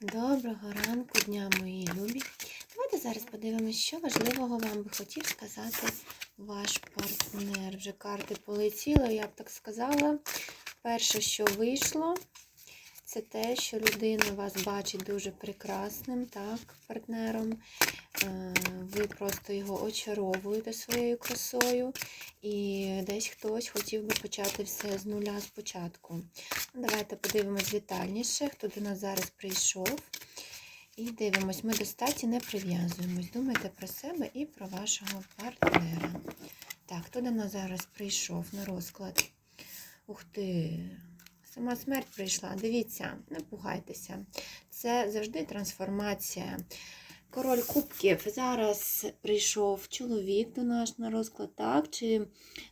Доброго ранку, дня, мої любі. Давайте зараз подивимося, що важливого вам би хотів сказати ваш партнер. Вже карти полетіли, я б так сказала. Перше, що вийшло, це те, що людина вас бачить дуже прекрасним, так, партнером. Е, Ви просто його очаровуєте своєю красою. І десь хтось хотів би почати все з нуля спочатку. Давайте подивимось детальніше, хто до нас зараз прийшов. І дивимось, ми до статі не прив'язуємось. Думайте про себе і про вашого партнера. Так, хто до нас зараз прийшов на розклад? Ух ти! Сама смерть прийшла. Дивіться, не пугайтеся. Це завжди трансформація. Король кубків. Зараз прийшов чоловік до нас на розклад, так? Чи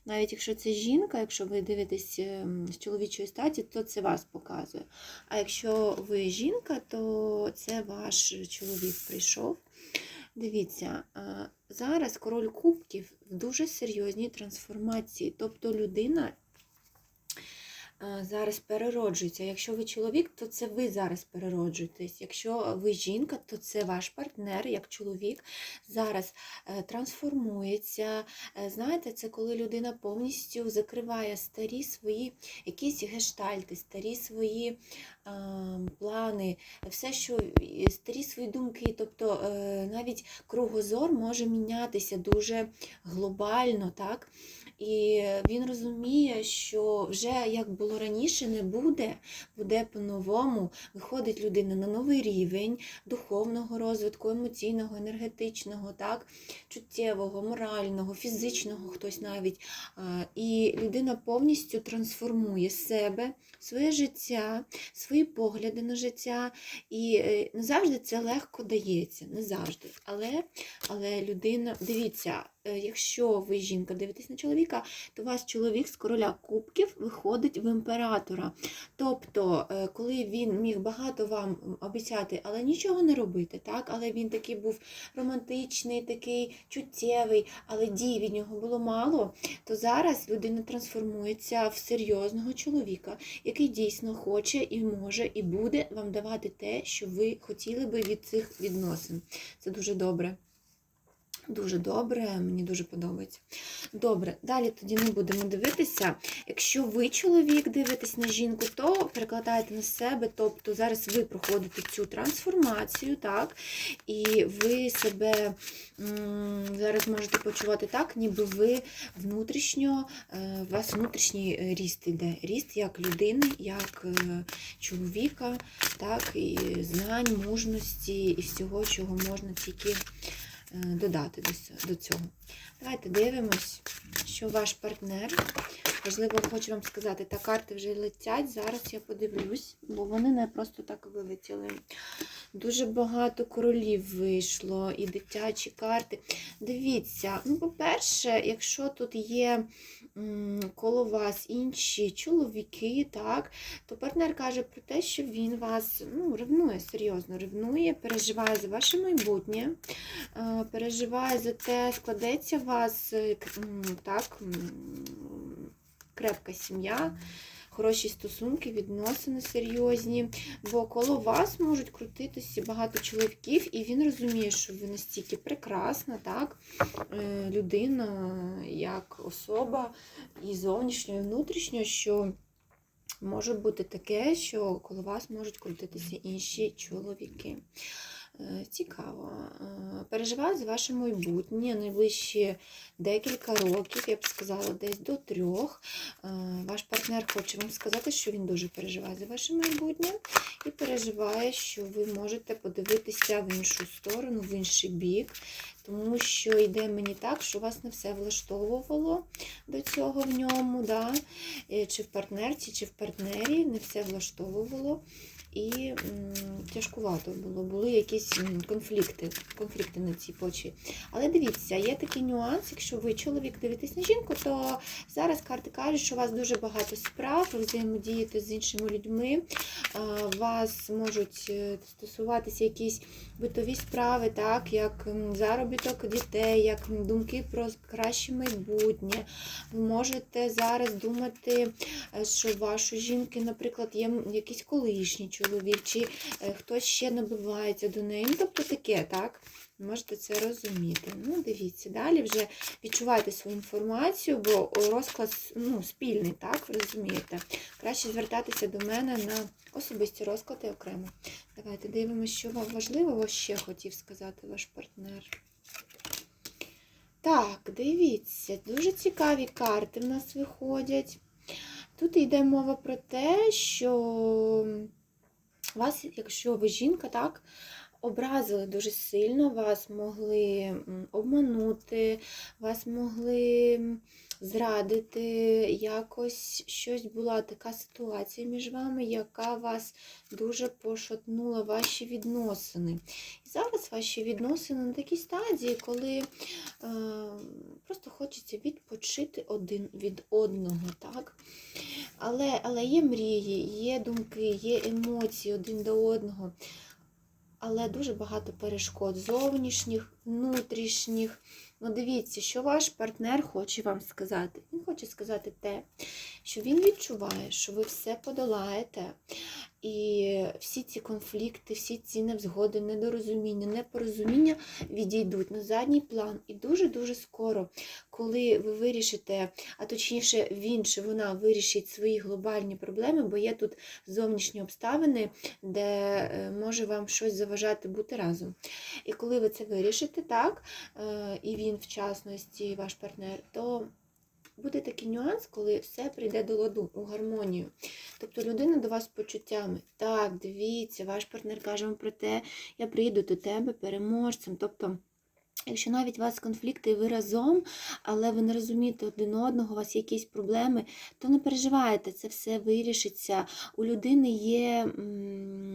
навіть якщо це жінка, якщо ви дивитесь ем, з чоловічої статі, то це вас показує. А якщо ви жінка, то це ваш чоловік прийшов. Дивіться, зараз король кубків в дуже серйозній трансформації. Тобто людина зараз перероджується. Якщо ви чоловік, то це ви зараз перероджуєтесь. Якщо ви жінка, то це ваш партнер, як чоловік, зараз е, трансформується. Е, Знаєте, це коли людина повністю закриває старі свої якісь гештальти, старі свої а, плани, все, що старі свої думки. Тобто е, навіть кругозор може мінятися дуже глобально, так? І він розуміє, що вже як було раніше, не буде, буде по-новому. Виходить людина на новий рівень духовного розвитку, емоційного, енергетичного, так, чуттєвого, морального, фізичного, хтось навіть. І людина повністю трансформує себе, своє життя, свої погляди на життя. І е, не завжди це легко дається, не завжди. Але, але людина, дивіться, якщо ви жінка дивитесь на чоловіка, то у вас чоловік з короля кубків виходить в імператора. Тобто, е, коли він міг багато вам обіцяти, але нічого не робити, так? але він такий був романтичний, такий чуттєвий, але дій від нього було мало, то зараз людина трансформується в серйозного чоловіка, який дійсно хоче і може, і буде вам давати те, що ви хотіли би від цих відносин. Це дуже добре. Дуже добре, мені дуже подобається. Добре, далі тоді не будемо дивитися. Якщо ви чоловік дивитесь на жінку, то перекладаєте на себе, тобто зараз ви проходите цю трансформацію, так, і ви себе зараз можете почувати так, ніби ви внутрішньо, е, у вас внутрішній ріст іде. Ріст як людини, як е, чоловіка, так, і знань, мужності і всього, чого можна тільки додати до цього. Давайте дивимось, що ваш партнер. Можливо, хочу вам сказати, та карти вже летять. Зараз я подивлюсь, бо вони не просто так вилетіли. Дуже багато королів вийшло і дитячі карти. Дивіться, ну, по-перше, якщо тут є коло вас інші чоловіки, так, то партнер каже про те, що він вас ну, ревнує, серйозно ревнує, переживає за ваше майбутнє, е, переживає за те, складеться у вас е, так, крепка сім'я. Хороші стосунки, відносини серйозні, бо коло вас можуть крутитися багато чоловіків, і він розуміє, що ви настільки прекрасна, так, е, людина, як особа, і зовнішньо, і внутрішньо, що може бути таке, що коло вас можуть крутитися інші чоловіки. Цікаво. Е, Переживаю за ваше майбутнє найближчі декілька років, я б сказала, десь до трьох. Е, Ваш партнер хоче вам сказати, що він дуже переживає за ваше майбутнє і переживає, що ви можете подивитися в іншу сторону, в інший бік, тому що йде мені так, що вас не все влаштовувало до цього в ньому, да? Е, чи в партнерці, чи в партнері не все влаштовувало. І тяжкувато було, були якісь конфлікти, конфлікти на цій почві. Але дивіться, є такий нюанс, якщо ви чоловік дивитесь на жінку, то зараз карти кажуть, що у вас дуже багато справ, ви взаємодієте з іншими людьми, вас можуть е, стосуватися якісь битові справи, так, як заробіток дітей, як думки про краще майбутнє. Ви можете зараз думати, е, що в вашої жінки, наприклад, є м- якийсь колишній чоловік, чи е, хтось ще набивається до неї. Ну, тобто таке, так? Можете це розуміти. Ну, дивіться, далі вже відчувайте свою інформацію, бо розклад ну, спільний, так, розумієте. Краще звертатися до мене на особисті розклади окремо. Давайте дивимося, що вам важливого ще хотів сказати ваш партнер. Так, дивіться, дуже цікаві карти в нас виходять. Тут йде мова про те, що вас, якщо ви жінка, так, образили дуже сильно, вас могли обманути, вас могли зрадити, якось щось була така ситуація між вами, яка вас дуже пошатнула ваші відносини. І зараз ваші відносини на такій стадії, коли е, просто хочеться відпочити один від одного. так? Але, але є мрії, є думки, є емоції один до одного. Але дуже багато перешкод зовнішніх, внутрішніх. Ну, дивіться, що ваш партнер хоче вам сказати. Він хоче сказати те, що він відчуває, що ви все подолаєте. І всі ці конфлікти, всі ці невзгоди, недорозуміння, непорозуміння відійдуть на задній план. І дуже-дуже скоро, коли ви вирішите, а точніше, він чи вона вирішить свої глобальні проблеми, бо є тут зовнішні обставини, де е, може вам щось заважати бути разом. І коли ви це вирішите, так, е, і він в частності, ваш партнер, то буде такий нюанс, коли все прийде до ладу у гармонію. Тобто людина до вас з почуттями. Так, дивіться, ваш партнер каже вам про те, я прийду до тебе переможцем. Тобто, якщо навіть у вас конфлікти ви разом, але ви не розумієте один одного, у вас є якісь проблеми, то не переживайте, це все вирішиться. У людини є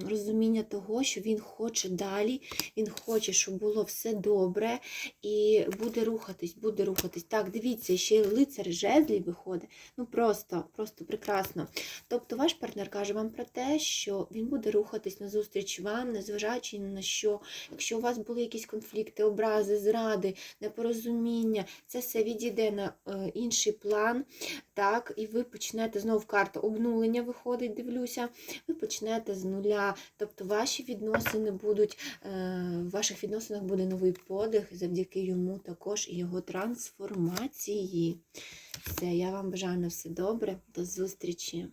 розуміння того, що він хоче далі, він хоче, щоб було все добре, і буде рухатись, буде рухатись. Так, дивіться, ще й лицар жезлів виходить. Ну просто, просто прекрасно. Тобто ваш партнер каже вам про те, що він буде рухатись назустріч вам, незважаючи на що. Якщо у вас були якісь конфлікти, образи, зради, непорозуміння, це все відійде на е, інший план. Так, і ви почнете знову карта обнулення виходить, дивлюся. Ви почнете з нуля. Тобто ваші відносини будуть, е, в ваших відносинах буде новий подих завдяки йому також і його трансформації. Все, я вам бажаю на все добре. До зустрічі!